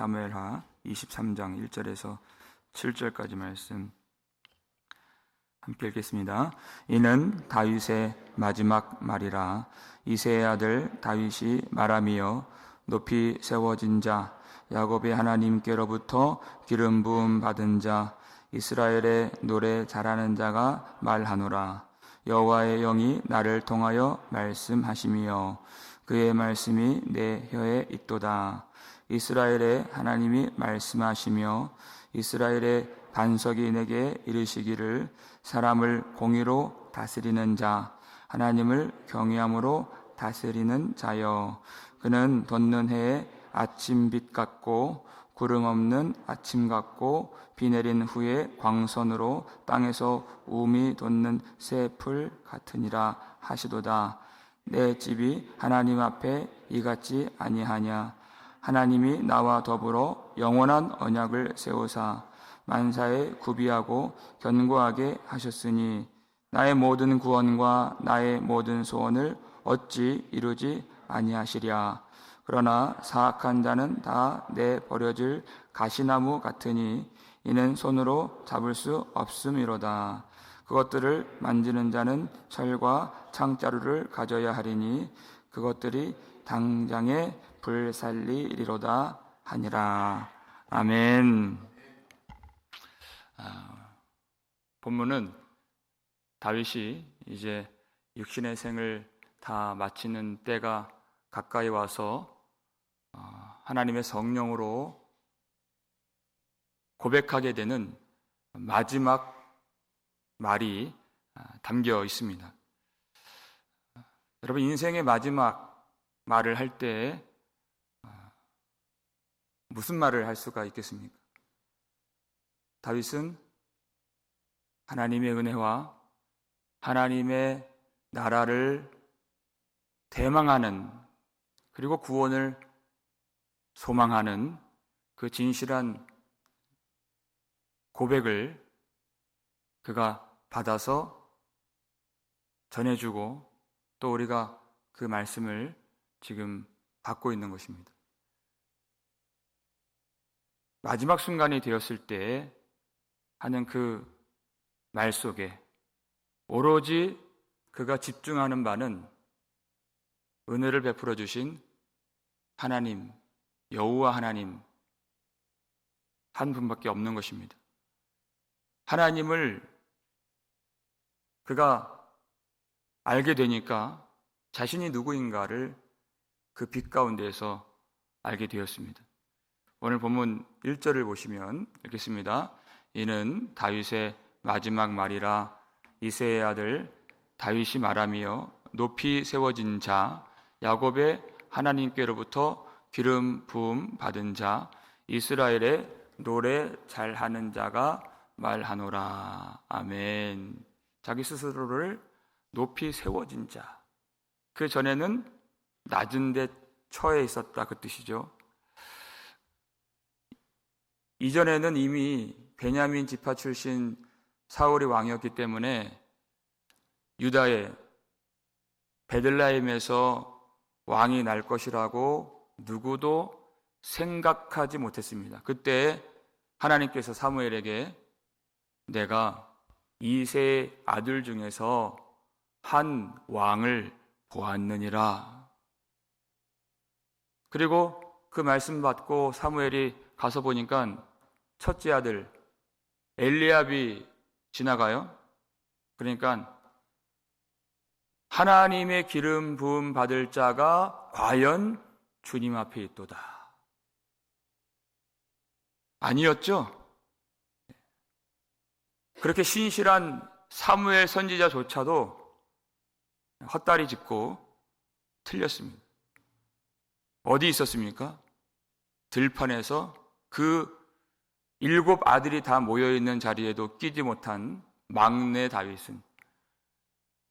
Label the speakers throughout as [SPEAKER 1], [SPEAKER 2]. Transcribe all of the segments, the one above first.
[SPEAKER 1] 사무엘하 23장 1절에서 7절까지 말씀 함께 읽겠습니다. 이는 다윗의 마지막 말이라. 이세의 아들 다윗이 말하며 높이 세워진 자 야곱의 하나님께로부터 기름 부음 받은 자 이스라엘의 노래 잘하는 자가 말하노라. 여호와의 영이 나를 통하여 말씀하시며 그의 말씀이 내 혀에 있도다 이스라엘의 하나님이 말씀하시며 이스라엘의 반석이 내게 이르시기를 사람을 공의로 다스리는 자 하나님을 경외함으로 다스리는 자여. 그는 돋는 해에 아침빛 같고 구름 없는 아침 같고 비 내린 후에 광선으로 땅에서 우미 돋는 새풀 같으니라 하시도다. 내 집이 하나님 앞에 이같이 아니하냐 하나님이 나와 더불어 영원한 언약을 세우사 만사에 구비하고 견고하게 하셨으니 나의 모든 구원과 나의 모든 소원을 어찌 이루지 아니하시랴. 그러나 사악한 자는 다 내 버려질 가시나무 같으니 이는 손으로 잡을 수 없음이로다. 그것들을 만지는 자는 철과 창자루를 가져야 하리니 그것들이 당장에 불살리리로다 하니라 아멘. 아, 본문은 다윗이 이제 육신의 생을 다 마치는 때가 가까이 와서 어, 하나님의 성령으로 고백하게 되는 마지막 말이 아, 담겨 있습니다. 여러분 인생의 마지막 말을 할 때 무슨 말을 할 수가 있겠습니까? 다윗은 하나님의 은혜와 하나님의 나라를 대망하는 그리고 구원을 소망하는 그 진실한 고백을 그가 받아서 전해주고 또 우리가 그 말씀을 지금 받고 있는 것입니다. 마지막 순간이 되었을 때 하는 그 말 속에 오로지 그가 집중하는 바는 은혜를 베풀어 주신 하나님, 여호와 하나님 한 분밖에 없는 것입니다. 하나님을 그가 알게 되니까 자신이 누구인가를 그 빛 가운데에서 알게 되었습니다. 오늘 본문 1절을 보시면 읽겠습니다. 이는 다윗의 마지막 말이라 이세의 아들 다윗이 말하며 높이 세워진 자 야곱의 하나님께로부터 기름 부음 받은 자 이스라엘의 노래 잘하는 자가 말하노라 아멘. 자기 스스로를 높이 세워진 자. 그 전에는 낮은 데 처해 있었다 그 뜻이죠. 이전에는 이미 베냐민 지파 출신 사울이 왕이었기 때문에 유다의 베들라임에서 왕이 날 것이라고 누구도 생각하지 못했습니다. 그때 하나님께서 사무엘에게 내가 이세 아들 중에서 한 왕을 보았느니라. 그리고 그 말씀 받고 사무엘이 가서 보니까 첫째 아들 엘리압이 지나가요. 그러니까 하나님의 기름 부음 받을 자가 과연 주님 앞에 있도다. 아니었죠? 그렇게 신실한 사무엘 선지자조차도 헛다리 짚고 틀렸습니다. 어디 있었습니까? 들판에서 그 일곱 아들이 다 모여 있는 자리에도 끼지 못한 막내 다윗은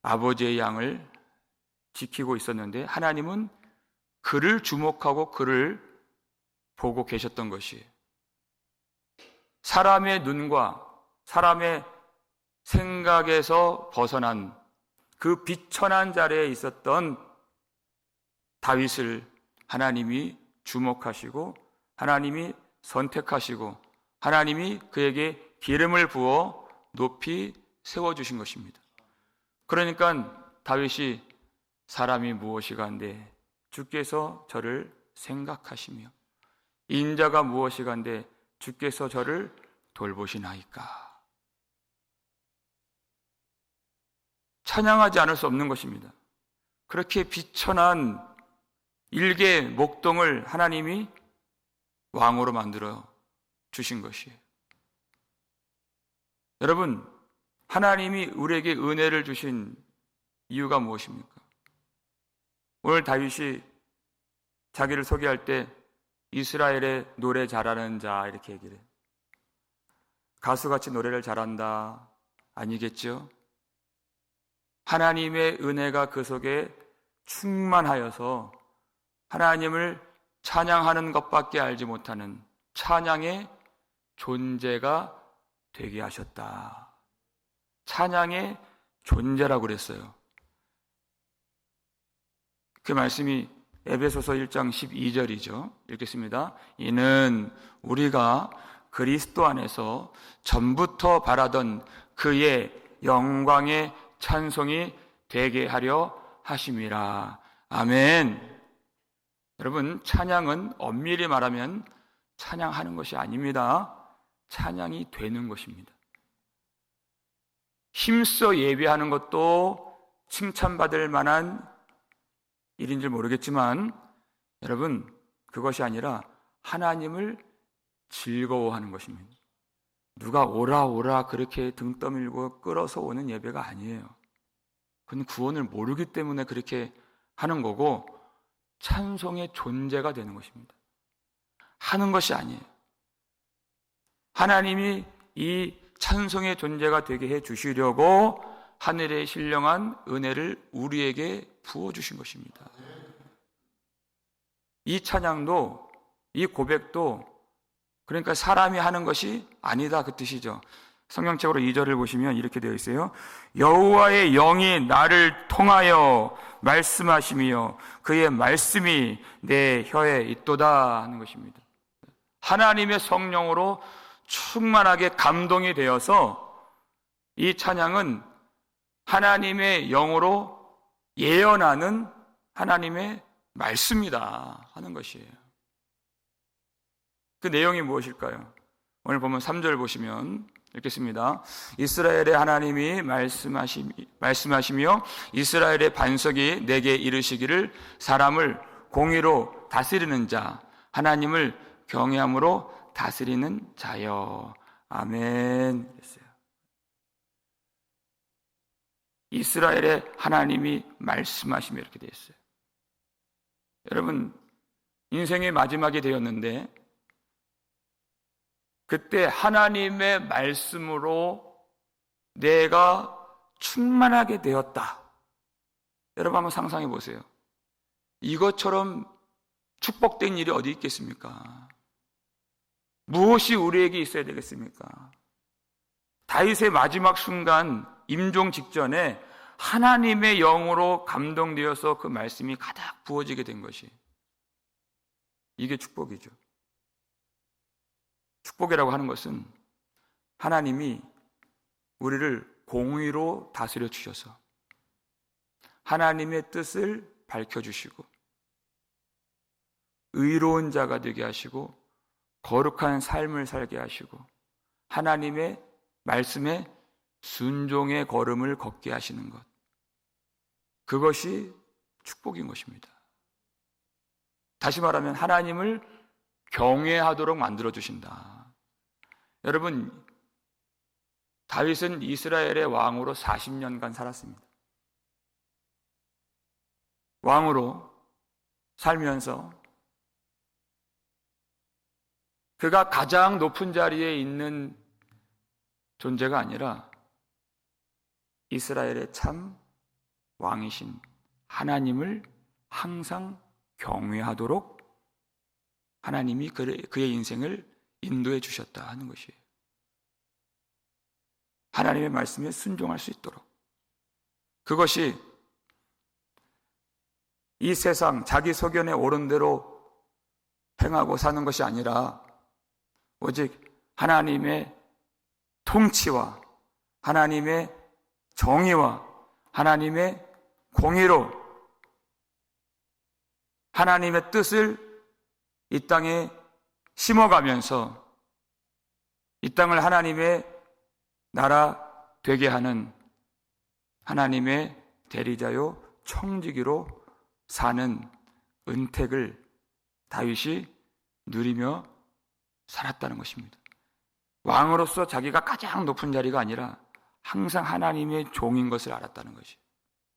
[SPEAKER 1] 아버지의 양을 지키고 있었는데 하나님은 그를 주목하고 그를 보고 계셨던 것이 사람의 눈과 사람의 생각에서 벗어난 그 비천한 자리에 있었던 다윗을 하나님이 주목하시고 하나님이 선택하시고 하나님이 그에게 기름을 부어 높이 세워 주신 것입니다. 그러니까 다윗이 사람이 무엇이간데 주께서 저를 생각하시며 인자가 무엇이간데 주께서 저를 돌보시나이까. 찬양하지 않을 수 없는 것입니다. 그렇게 비천한 일개 목동을 하나님이 왕으로 만들어 주신 것이에요. 여러분, 하나님이 우리에게 은혜를 주신 이유가 무엇입니까? 오늘 다윗이 자기를 소개할 때 이스라엘의 노래 잘하는 자 이렇게 얘기를 해요. 가수같이 노래를 잘한다 아니겠죠? 하나님의 은혜가 그 속에 충만하여서 하나님을 찬양하는 것밖에 알지 못하는 찬양의 존재가 되게 하셨다. 찬양의 존재라고 그랬어요. 그 말씀이 에베소서 1장 12절이죠. 읽겠습니다. 이는 우리가 그리스도 안에서 전부터 바라던 그의 영광의 찬송이 되게 하려 하심이라. 아멘. 여러분, 찬양은 엄밀히 말하면 찬양하는 것이 아닙니다. 찬양이 되는 것입니다. 힘써 예배하는 것도 칭찬받을 만한 일인 줄 모르겠지만 여러분 그것이 아니라 하나님을 즐거워하는 것입니다. 누가 오라 오라 그렇게 등 떠밀고 끌어서 오는 예배가 아니에요. 그건 구원을 모르기 때문에 그렇게 하는 거고 찬송의 존재가 되는 것입니다. 하는 것이 아니에요. 하나님이 이 찬송의 존재가 되게 해 주시려고 하늘의 신령한 은혜를 우리에게 부어 주신 것입니다. 이 찬양도 이 고백도 그러니까 사람이 하는 것이 아니다 그 뜻이죠. 성경책으로 2절을 보시면 이렇게 되어 있어요. 여호와의 영이 나를 통하여 말씀하시며 그의 말씀이 내 혀에 있도다 하는 것입니다. 하나님의 성령으로 충만하게 감동이 되어서 이 찬양은 하나님의 영으로 예언하는 하나님의 말씀이다 하는 것이에요. 그 내용이 무엇일까요? 오늘 보면 3절 보시면 읽겠습니다. 이스라엘의 하나님이 말씀하시, 말씀하시며 이스라엘의 반석이 내게 이르시기를 사람을 공의로 다스리는 자, 하나님을 경외함으로 다스리는 자여. 아멘. 이스라엘의 하나님이 말씀하시며 이렇게 되어 있어요. 여러분, 인생의 마지막이 되었는데, 그때 하나님의 말씀으로 내가 충만하게 되었다. 여러분 한번 상상해 보세요. 이것처럼 축복된 일이 어디 있겠습니까? 무엇이 우리에게 있어야 되겠습니까? 다윗의 마지막 순간 임종 직전에 하나님의 영으로 감동되어서 그 말씀이 가득 부어지게 된 것이 이게 축복이죠. 축복이라고 하는 것은 하나님이 우리를 공의로 다스려 주셔서 하나님의 뜻을 밝혀 주시고 의로운 자가 되게 하시고 거룩한 삶을 살게 하시고 하나님의 말씀에 순종의 걸음을 걷게 하시는 것. 그것이 축복인 것입니다. 다시 말하면 하나님을 경외하도록 만들어 주신다. 여러분, 다윗은 이스라엘의 왕으로 40년간 살았습니다. 왕으로 살면서 그가 가장 높은 자리에 있는 존재가 아니라 이스라엘의 참 왕이신 하나님을 항상 경외하도록 하나님이 그의 인생을 인도해 주셨다 하는 것이에요. 하나님의 말씀에 순종할 수 있도록. 그것이 이 세상 자기 소견에 옳은 대로 행하고 사는 것이 아니라 오직 하나님의 통치와 하나님의 정의와 하나님의 공의로 하나님의 뜻을 이 땅에 심어가면서 이 땅을 하나님의 나라 되게 하는 하나님의 대리자요 청지기로 사는 은택을 다윗이 누리며 살았다는 것입니다. 왕으로서 자기가 가장 높은 자리가 아니라 항상 하나님의 종인 것을 알았다는 것이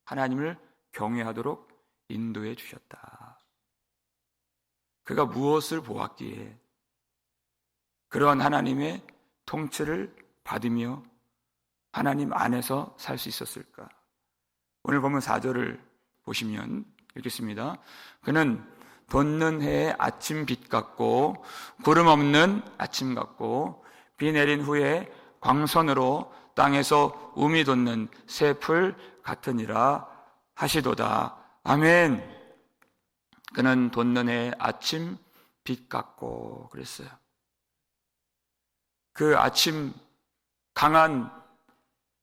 [SPEAKER 1] 하나님을 경외하도록 인도해 주셨다. 그가 무엇을 보았기에 그러한 하나님의 통치를 받으며 하나님 안에서 살 수 있었을까? 오늘 보면 4절을 보시면 읽겠습니다. 그는 돋는 해의 아침 빛 같고 구름 없는 아침 같고 비 내린 후에 광선으로 땅에서 um이 돋는 새 풀 같으니라 하시도다. 아멘. 그는 돋는 해의 아침 빛 같고 그랬어요. 그 아침 강한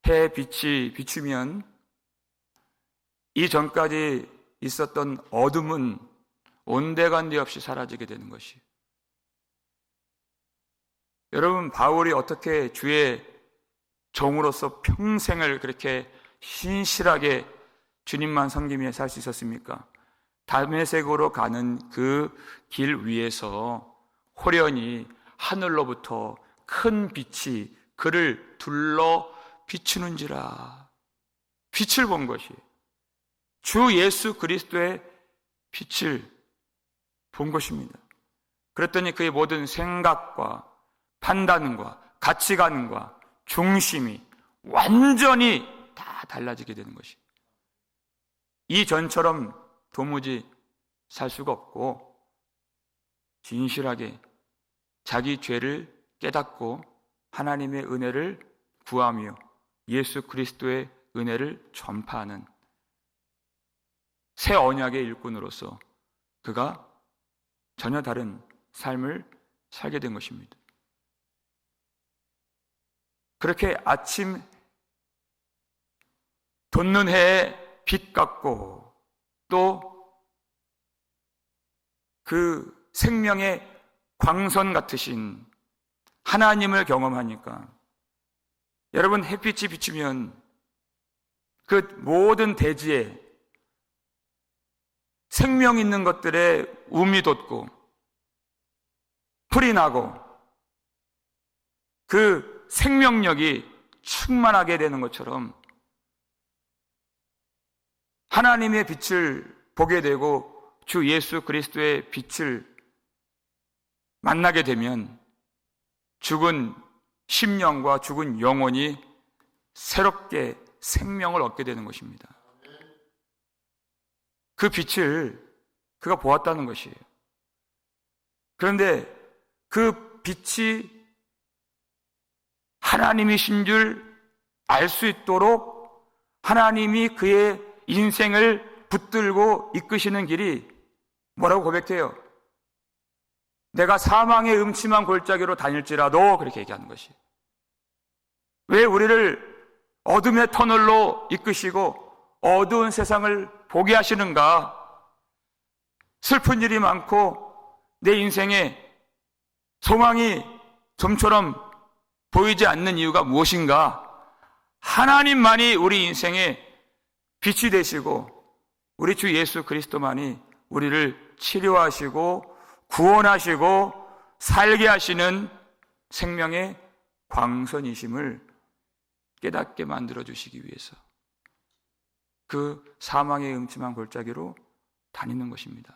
[SPEAKER 1] 해 빛이 비추면 이전까지 있었던 어둠은 온데간데 없이 사라지게 되는 것이. 여러분, 바울이 어떻게 주의 종으로서 평생을 그렇게 신실하게 주님만 섬기며 살수 있었습니까? 담에색으로 가는 그 길 위에서 호련히 하늘로부터 큰 빛이 그를 둘러 비추는지라. 빛을 본 것이. 주 예수 그리스도의 빛을 본 것입니다. 그랬더니 그의 모든 생각과 판단과 가치관과 중심이 완전히 다 달라지게 되는 것이. 이 전처럼 도무지 살 수가 없고 진실하게 자기 죄를 깨닫고 하나님의 은혜를 구하며 예수 그리스도의 은혜를 전파하는 새 언약의 일꾼으로서 그가 전혀 다른 삶을 살게 된 것입니다. 그렇게 아침 돋는 해에 빛 같고 또 그 생명의 광선 같으신 하나님을 경험하니까 여러분 햇빛이 비치면 그 모든 대지에 생명 있는 것들에 움이 돋고 풀이 나고 그 생명력이 충만하게 되는 것처럼 하나님의 빛을 보게 되고 주 예수 그리스도의 빛을 만나게 되면 죽은 심령과 죽은 영혼이 새롭게 생명을 얻게 되는 것입니다. 그 빛을 그가 보았다는 것이에요. 그런데 그 빛이 하나님이신 줄 알 수 있도록 하나님이 그의 인생을 붙들고 이끄시는 길이 뭐라고 고백해요? 내가 사망의 음침한 골짜기로 다닐지라도 그렇게 얘기하는 것이. 왜 우리를 어둠의 터널로 이끄시고 어두운 세상을 보게 하시는가? 슬픈 일이 많고 내 인생에 소망이 좀처럼 보이지 않는 이유가 무엇인가? 하나님만이 우리 인생에 빛이 되시고 우리 주 예수 그리스도만이 우리를 치료하시고 구원하시고 살게 하시는 생명의 광선이심을 깨닫게 만들어 주시기 위해서 그 사망의 음침한 골짜기로 다니는 것입니다.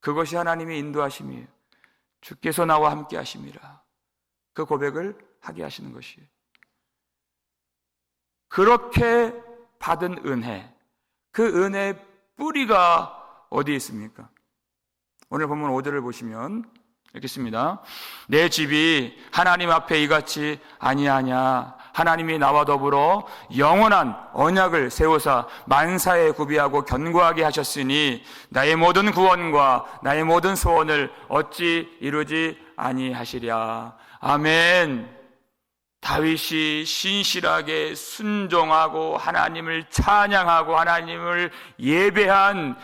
[SPEAKER 1] 그것이 하나님의 인도하심이에요. 주께서 나와 함께 하심이라. 그 고백을 하게 하시는 것이에요. 그렇게 받은 은혜, 그 은혜의 뿌리가 어디에 있습니까? 오늘 본문 5절을 보시면 읽겠습니다. 내 집이 하나님 앞에 이같이 아니하냐. 하나님이 나와 더불어 영원한 언약을 세우사 만사에 구비하고 견고하게 하셨으니 나의 모든 구원과 나의 모든 소원을 어찌 이루지 아니하시랴. 아멘. 다윗이 신실하게 순종하고 하나님을 찬양하고 하나님을 예배한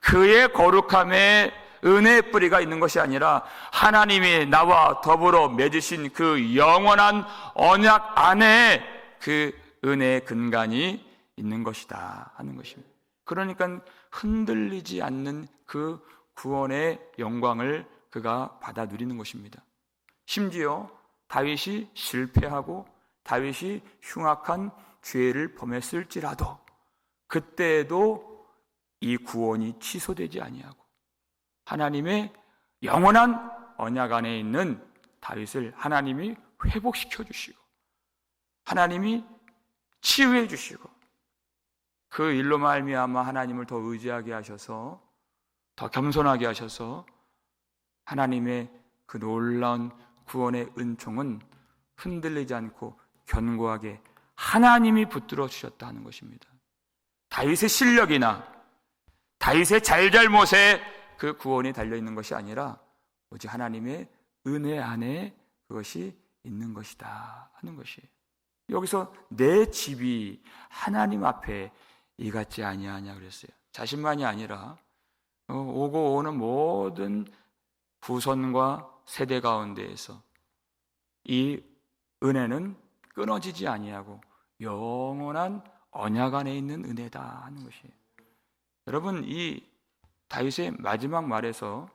[SPEAKER 1] 그의 거룩함에 은혜의 뿌리가 있는 것이 아니라 하나님이 나와 더불어 맺으신 그 영원한 언약 안에 그 은혜의 근간이 있는 것이다 하는 것입니다. 그러니까 흔들리지 않는 그 구원의 영광을 그가 받아 누리는 것입니다. 심지어 다윗이 실패하고 다윗이 흉악한 죄를 범했을지라도 그때에도 이 구원이 취소되지 아니하고 하나님의 영원한 언약 안에 있는 다윗을 하나님이 회복시켜 주시고 하나님이 치유해 주시고 그 일로 말미암아 하나님을 더 의지하게 하셔서 더 겸손하게 하셔서 하나님의 그 놀라운 구원의 은총은 흔들리지 않고 견고하게 하나님이 붙들어 주셨다 하는 것입니다. 다윗의 실력이나 다윗의 잘잘못에 그 구원이 달려 있는 것이 아니라 오직 하나님의 은혜 안에 그것이 있는 것이다 하는 것이 여기서 내 집이 하나님 앞에 이같지 아니하냐 그랬어요. 자신만이 아니라 어, 오고 오는 모든 후손과 세대 가운데에서 이 은혜는 끊어지지 아니하고 영원한 언약 안에 있는 은혜다 하는 것이 여러분 이 다윗의 마지막 말에서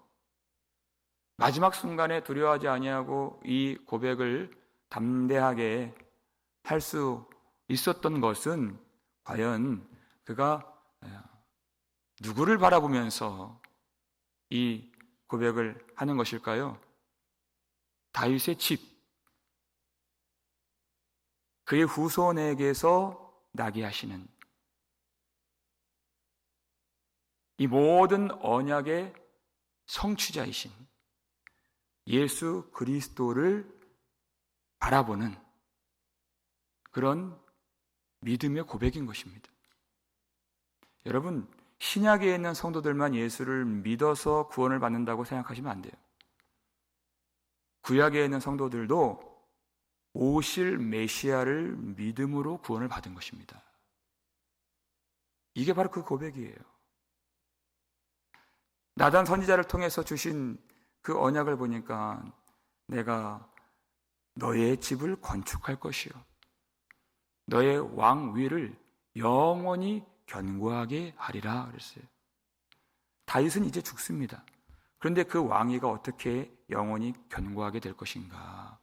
[SPEAKER 1] 마지막 순간에 두려워하지 아니하고 이 고백을 담대하게 할 수 있었던 것은 과연 그가 누구를 바라보면서 이 고백을 하는 것일까요? 다윗의 집, 그의 후손에게서 나게 하시는 이 모든 언약의 성취자이신 예수 그리스도를 바라보는 그런 믿음의 고백인 것입니다. 여러분, 신약에 있는 성도들만 예수를 믿어서 구원을 받는다고 생각하시면 안 돼요. 구약에 있는 성도들도 오실 메시아를 믿음으로 구원을 받은 것입니다. 이게 바로 그 고백이에요. 나단 선지자를 통해서 주신 그 언약을 보니까 내가 너의 집을 건축할 것이요. 너의 왕 위를 영원히 견고하게 하리라 그랬어요. 다윗은 이제 죽습니다. 그런데 그 왕위가 어떻게 영원히 견고하게 될 것인가?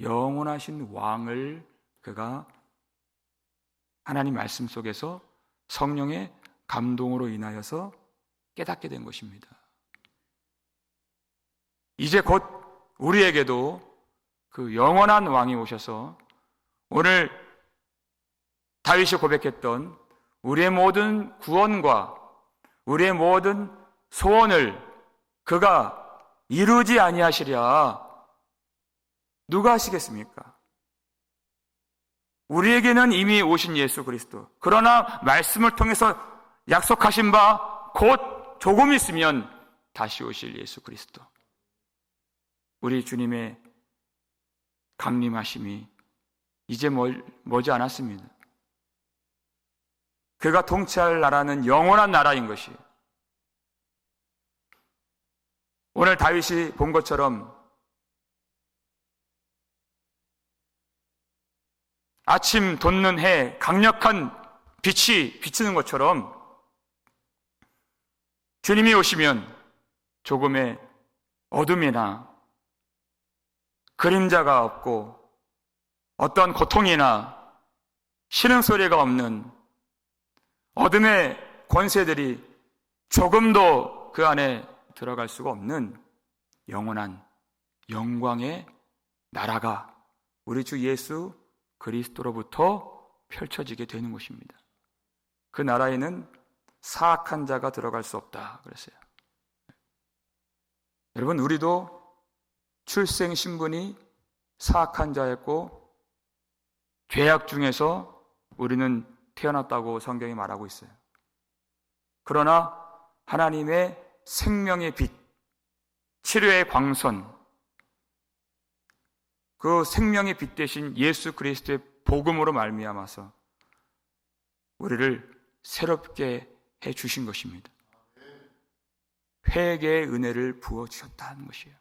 [SPEAKER 1] 영원하신 왕을 그가 하나님 말씀 속에서 성령의 감동으로 인하여서 깨닫게 된 것입니다. 이제 곧 우리에게도 그 영원한 왕이 오셔서 오늘 다윗이 고백했던 우리의 모든 구원과 우리의 모든 소원을 그가 이루지 아니하시랴 누가 하시겠습니까? 우리에게는 이미 오신 예수 그리스도. 그러나 말씀을 통해서 약속하신 바 곧 조금 있으면 다시 오실 예수 그리스도. 우리 주님의 강림하심이 이제 멀, 멀지 않았습니다. 그가 통치할 나라는 영원한 나라인 것이에요. 오늘 다윗이 본 것처럼 아침 돋는 해 강력한 빛이 비치는 것처럼 주님이 오시면 조금의 어둠이나 그림자가 없고 어떤 고통이나 신음 소리가 없는 어둠의 권세들이 조금도 그 안에 들어갈 수가 없는 영원한 영광의 나라가 우리 주 예수 그리스도로부터 펼쳐지게 되는 것입니다. 그 나라에는 사악한 자가 들어갈 수 없다 그랬어요. 여러분 우리도 출생 신분이 사악한 자였고 죄악 중에서 우리는 태어났다고 성경이 말하고 있어요. 그러나 하나님의 생명의 빛, 치료의 광선, 그 생명의 빛 대신 예수 그리스도의 복음으로 말미암아서 우리를 새롭게 해 주신 것입니다. 회개의 은혜를 부어 주셨다는 것이에요.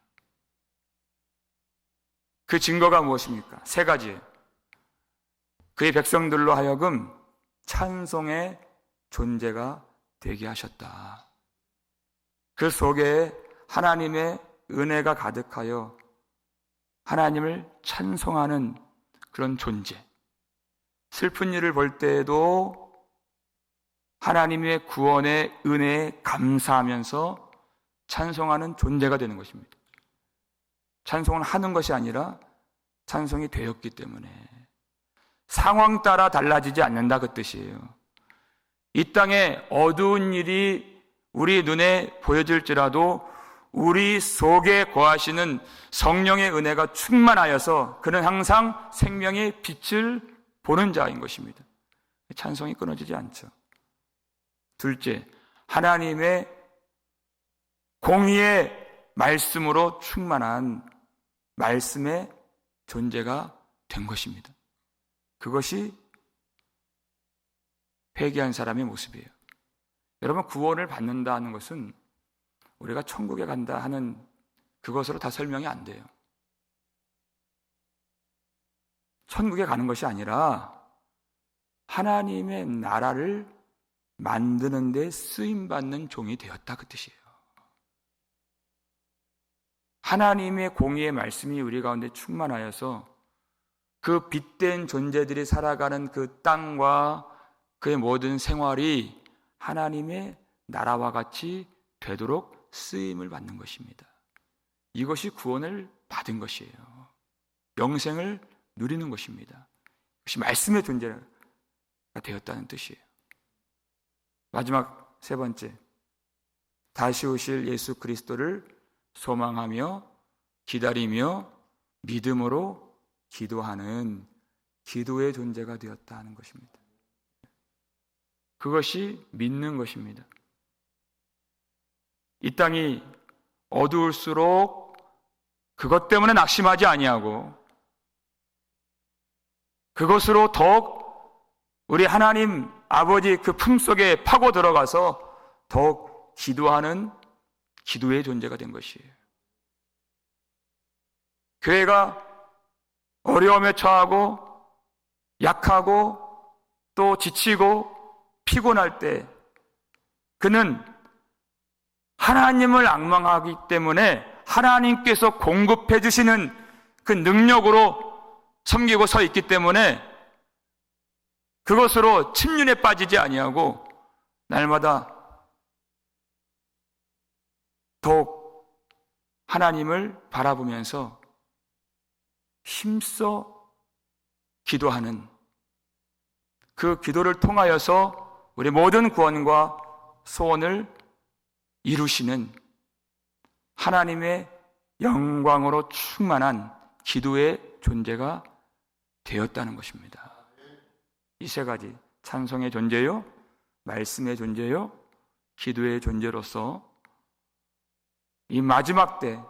[SPEAKER 1] 그 증거가 무엇입니까? 세 가지예요. 그의 백성들로 하여금 찬송의 존재가 되게 하셨다. 그 속에 하나님의 은혜가 가득하여 하나님을 찬송하는 그런 존재. 슬픈 일을 볼 때에도 하나님의 구원의 은혜에 감사하면서 찬송하는 존재가 되는 것입니다. 찬송을 하는 것이 아니라 찬송이 되었기 때문에 상황 따라 달라지지 않는다 그 뜻이에요. 이 땅에 어두운 일이 우리 눈에 보여질지라도 우리 속에 거하시는 성령의 은혜가 충만하여서 그는 항상 생명의 빛을 보는 자인 것입니다. 찬송이 끊어지지 않죠. 둘째, 하나님의 공의의 말씀으로 충만한 말씀의 존재가 된 것입니다. 그것이 회개한 사람의 모습이에요. 여러분, 구원을 받는다는 것은 우리가 천국에 간다 하는 그것으로 다 설명이 안 돼요. 천국에 가는 것이 아니라 하나님의 나라를 만드는 데 쓰임 받는 종이 되었다 그 뜻이에요. 하나님의 공의의 말씀이 우리 가운데 충만하여서 그 빛된 존재들이 살아가는 그 땅과 그의 모든 생활이 하나님의 나라와 같이 되도록 쓰임을 받는 것입니다. 이것이 구원을 받은 것이에요. 영생을 누리는 것입니다. 이것이 말씀의 존재가 되었다는 뜻이에요. 마지막 세 번째. 다시 오실 예수 그리스도를 소망하며 기다리며 믿음으로 기도하는 기도의 존재가 되었다 하는 것입니다. 그것이 믿는 것입니다. 이 땅이 어두울수록 그것 때문에 낙심하지 아니하고 그것으로 더욱 우리 하나님 아버지 그 품속에 파고 들어가서 더욱 기도하는 기도의 존재가 된 것이에요. 교회가 어려움에 처하고 약하고 또 지치고 피곤할 때 그는 하나님을 악망하기 때문에 하나님께서 공급해 주시는 그 능력으로 섬기고 서 있기 때문에 그것으로 침륜에 빠지지 아니하고 날마다 더욱 하나님을 바라보면서 힘써 기도하는 그 기도를 통하여서 우리 모든 구원과 소원을 이루시는 하나님의 영광으로 충만한 기도의 존재가 되었다는 것입니다. 이 세 가지. 찬송의 존재요, 말씀의 존재요, 기도의 존재로서. 이 마지막 때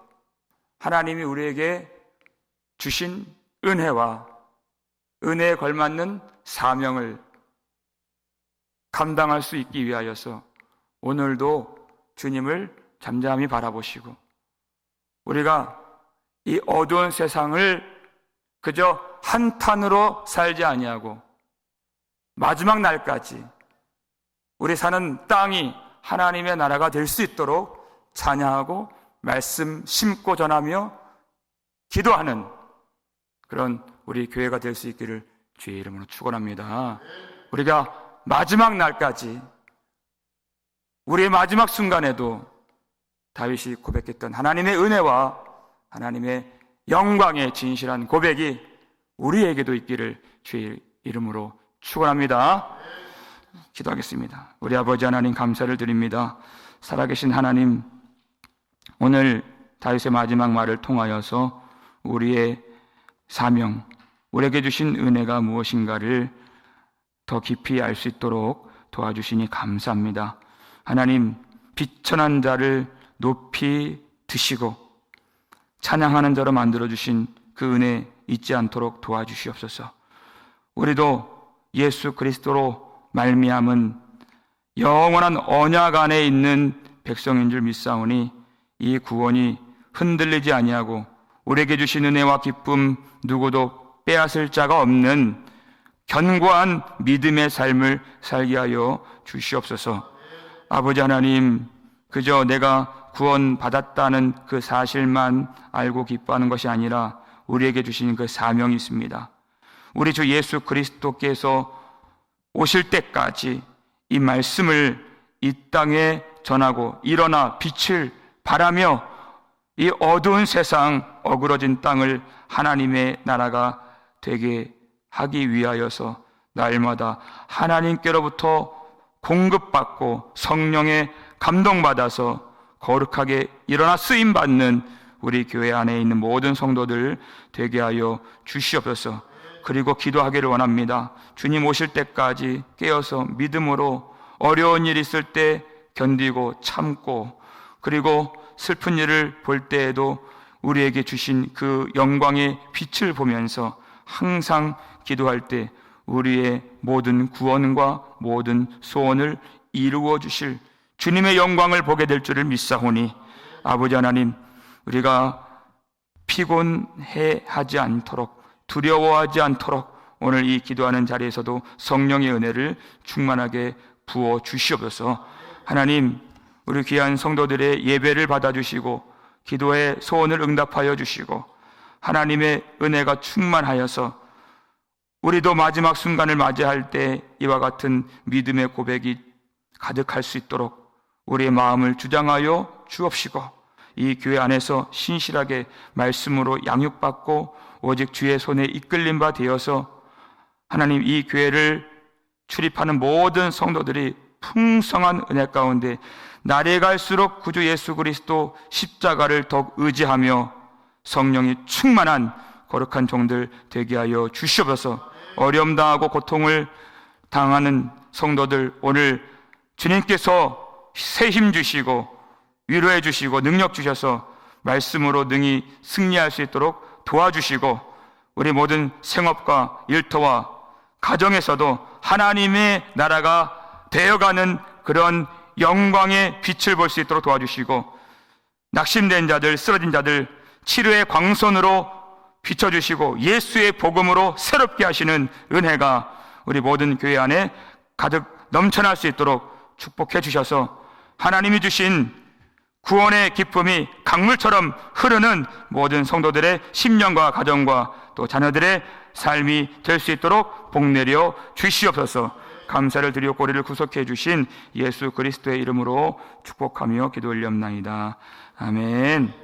[SPEAKER 1] 하나님이 우리에게 주신 은혜와 은혜에 걸맞는 사명을 감당할 수 있기 위하여서 오늘도 주님을 잠잠히 바라보시고 우리가 이 어두운 세상을 그저 한탄으로 살지 아니하고 마지막 날까지 우리 사는 땅이 하나님의 나라가 될 수 있도록 찬양하고 말씀 심고 전하며 기도하는 그런 우리 교회가 될 수 있기를 주의 이름으로 축원합니다. 우리가 마지막 날까지 우리의 마지막 순간에도 다윗이 고백했던 하나님의 은혜와 하나님의 영광의 진실한 고백이 우리에게도 있기를 주의 이름으로 축원합니다. 기도하겠습니다. 우리 아버지 하나님 감사를 드립니다. 살아계신 하나님 오늘 다윗의 마지막 말을 통하여서 우리의 사명, 우리에게 주신 은혜가 무엇인가를 더 깊이 알 수 있도록 도와주시니 감사합니다. 하나님, 비천한 자를 높이 드시고 찬양하는 자로 만들어 주신 그 은혜 잊지 않도록 도와주시옵소서. 우리도 예수 그리스도로 말미암은 영원한 언약 안에 있는 백성인 줄 믿사오니 이 구원이 흔들리지 아니하고 우리에게 주신 은혜와 기쁨 누구도 빼앗을 자가 없는 견고한 믿음의 삶을 살게 하여 주시옵소서. 아버지 하나님, 그저 내가 구원 받았다는 그 사실만 알고 기뻐하는 것이 아니라 우리에게 주신 그 사명이 있습니다. 우리 주 예수 그리스도께서 오실 때까지 이 말씀을 이 땅에 전하고 일어나 빛을 바라며 이 어두운 세상 어그러진 땅을 하나님의 나라가 되게 하기 위하여서 날마다 하나님께로부터 공급받고 성령의 감동받아서 거룩하게 일어나 쓰임 받는 우리 교회 안에 있는 모든 성도들 되게 하여 주시옵소서. 그리고 기도하기를 원합니다. 주님 오실 때까지 깨어서 믿음으로 어려운 일 있을 때 견디고 참고 그리고 슬픈 일을 볼 때에도 우리에게 주신 그 영광의 빛을 보면서 항상 기도할 때 우리의 모든 구원과 모든 소원을 이루어 주실 주님의 영광을 보게 될 줄을 믿사오니 아버지 하나님 우리가 피곤해 하지 않도록 두려워하지 않도록 오늘 이 기도하는 자리에서도 성령의 은혜를 충만하게 부어 주시옵소서. 하나님, 우리 귀한 성도들의 예배를 받아주시고, 기도의 소원을 응답하여 주시고, 하나님의 은혜가 충만하여서 우리도 마지막 순간을 맞이할 때 이와 같은 믿음의 고백이 가득할 수 있도록 우리의 마음을 주장하여 주옵시고, 이 교회 안에서 신실하게 말씀으로 양육받고 오직 주의 손에 이끌림 바 되어서 하나님 이 교회를 출입하는 모든 성도들이 풍성한 은혜 가운데 날에 갈수록 구주 예수 그리스도 십자가를 더욱 의지하며 성령이 충만한 거룩한 종들 되게 하여 주시옵소서. 어려움 당하고 고통을 당하는 성도들 오늘 주님께서 새 힘 주시고 위로해 주시고 능력 주셔서 말씀으로 능히 승리할 수 있도록 도와주시고 우리 모든 생업과 일터와 가정에서도 하나님의 나라가 되어가는 그런 영광의 빛을 볼 수 있도록 도와주시고 낙심된 자들, 쓰러진 자들 치료의 광선으로 비춰주시고 예수의 복음으로 새롭게 하시는 은혜가 우리 모든 교회 안에 가득 넘쳐날 수 있도록 축복해 주셔서 하나님이 주신 구원의 기쁨이 강물처럼 흐르는 모든 성도들의 심령과 가정과 또 자녀들의 삶이 될 수 있도록 복내려 주시옵소서. 감사를 드리고 꼬리를 구속해 주신 예수 그리스도의 이름으로 축복하며 기도 올렸나이다. 아멘.